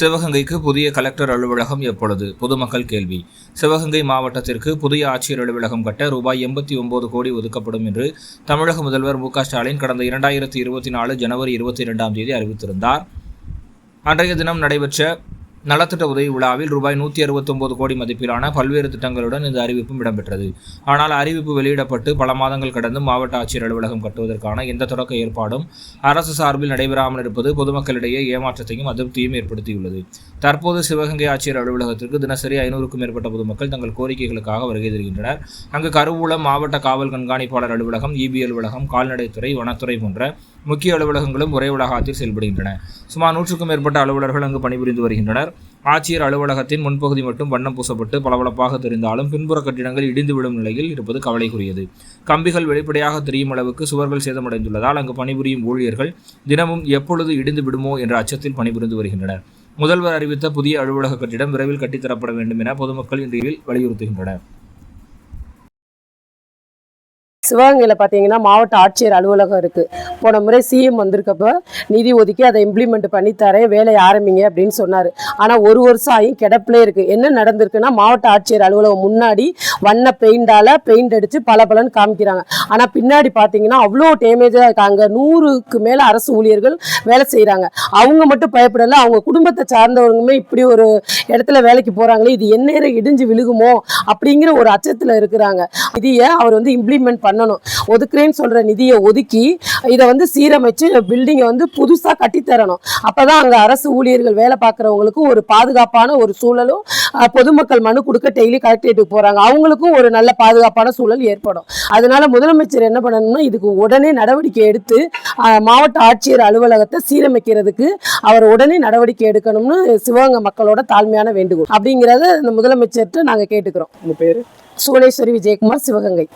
சிவகங்கைக்கு புதிய கலெக்டர் அலுவலகம் எப்பொழுது? பொதுமக்கள் கேள்வி. சிவகங்கை மாவட்டத்திற்கு புதிய ஆட்சியர் அலுவலகம் கட்ட ரூபாய் எண்பத்தி ஒன்பது கோடி ஒதுக்கப்படும் என்று தமிழக முதல்வர் மு ஸ்டாலின் கடந்த இரண்டாயிரத்தி இருபத்தி நாலு ஜனவரி இருபத்தி இரண்டாம் தேதி அறிவித்திருந்தார். அன்றைய தினம் நடைபெற்ற நலத்திட்ட உதவி விழாவில் ரூபாய் நூற்றி அறுபத்தொம்போது கோடி மதிப்பிலான பல்வேறு திட்டங்களுடன் இந்த அறிவிப்பும் இடம்பெற்றது. ஆனால் அறிவிப்பு வெளியிடப்பட்டு பல மாதங்கள் கடந்து மாவட்ட ஆட்சியர் அலுவலகம் கட்டுவதற்கான எந்த தொடக்க ஏற்பாடும் அரசு சார்பில் நடைபெறாமல் இருப்பது பொதுமக்களிடையே ஏமாற்றத்தையும் அதிருப்தியும் ஏற்படுத்தியுள்ளது. தற்போது சிவகங்கை ஆட்சியர் அலுவலகத்திற்கு தினசரி ஐநூறுக்கும் மேற்பட்ட பொதுமக்கள் தங்கள் கோரிக்கைகளுக்காக வருகை தருகின்றனர். அங்கு கருவூலம் மாவட்ட காவல் கண்காணிப்பாளர் அலுவலகம் இபி அலுவலகம் கால்நடைத்துறை வனத்துறை போன்ற முக்கிய அலுவலகங்களும் ஒரே உலகத்தில் செயல்படுகின்றன. சுமார் நூற்றுக்கும் மேற்பட்ட அலுவலர்கள் அங்கு பணிபுரிந்து வருகின்றனர். ஆட்சியர் அலுவலகத்தின் முன்பகுதி மட்டும் வண்ணம் பூசப்பட்டு பளபளப்பாக தெரிந்தாலும் பின்புற கட்டிடங்கள் இடிந்து விடும் நிலையில் இருப்பது கவலைக்குரியது. கம்பிகள் வெளிப்படையாக தெரியும் அளவுக்கு சுவர்கள் சேதமடைந்துள்ளதால் அங்கு பணிபுரியும் ஊழியர்கள் தினமும் எப்பொழுது இடிந்து விடுமோ என்ற அச்சத்தில் பணிபுரிந்து வருகின்றனர். முதல்வர் அறிவித்த புதிய அலுவலக கட்டிடம் விரைவில் கட்டித்தரப்பட வேண்டும் என பொதுமக்கள் இன்றையில் வலியுறுத்துகின்றனர். சிவகங்கையில் பார்த்தீங்கன்னா மாவட்ட ஆட்சியர் அலுவலகம் இருக்குது போன முறை சிஎம் வந்திருக்கப்போ நிதி ஒதுக்கி அதை இம்ப்ளிமெண்ட் பண்ணி தரேன் வேலையை ஆரம்பிங்க அப்படின்னு சொன்னார். ஆனால் ஒரு வருஷம் ஆகி கிடப்பிலே இருக்குது என்ன நடந்திருக்குன்னா மாவட்ட ஆட்சியர் அலுவலகம் முன்னாடி வண்ண பெயிண்டால் பெயிண்ட் அடித்து பல பலன்னு காமிக்கிறாங்க. ஆனால் பின்னாடி பார்த்தீங்கன்னா அவ்வளோ டேமேஜாக இருக்காங்க. நூறுக்கு மேலே அரசு ஊழியர்கள் வேலை செய்கிறாங்க அவங்க மட்டும் பயப்படலை. அவங்க குடும்பத்தை சார்ந்தவங்களுமே இப்படி ஒரு இடத்துல வேலைக்கு போகிறாங்களே இது எந்நேரம் இடிஞ்சு விழுகுமோ அப்படிங்கிற ஒரு அச்சத்தில் இருக்கிறாங்க. இதையே அவர் வந்து இம்ப்ளிமெண்ட் பண்ணணும். ஒதுக்குறேன்னு சொல்கிற நிதியை ஒதுக்கி இதை வந்து சீரமைச்சு பில்டிங்கை வந்து புதுசாக கட்டித்தரணும். அப்போ தான் அங்கே அரசு ஊழியர்கள் வேலை பார்க்குறவங்களுக்கு ஒரு பாதுகாப்பான ஒரு சூழலும் பொதுமக்கள் மனு கொடுக்க டெய்லி கலெக்டரேட்டுக்கு போகிறாங்க அவங்களுக்கும் ஒரு நல்ல பாதுகாப்பான சூழல் ஏற்படும். அதனால முதலமைச்சர் என்ன பண்ணணும்னா இதுக்கு உடனே நடவடிக்கை எடுத்து மாவட்ட ஆட்சியர் அலுவலகத்தை சீரமைக்கிறதுக்கு அவர் உடனே நடவடிக்கை எடுக்கணும்னு சிவகங்கை மக்களோட தாழ்மையான வேண்டுகோள். அப்படிங்கிறத இந்த முதலமைச்சர்கிட்ட நாங்கள் கேட்டுக்கிறோம். உங்க பேரு? சோழேஸ்வரி விஜயகுமார் சிவகங்கை.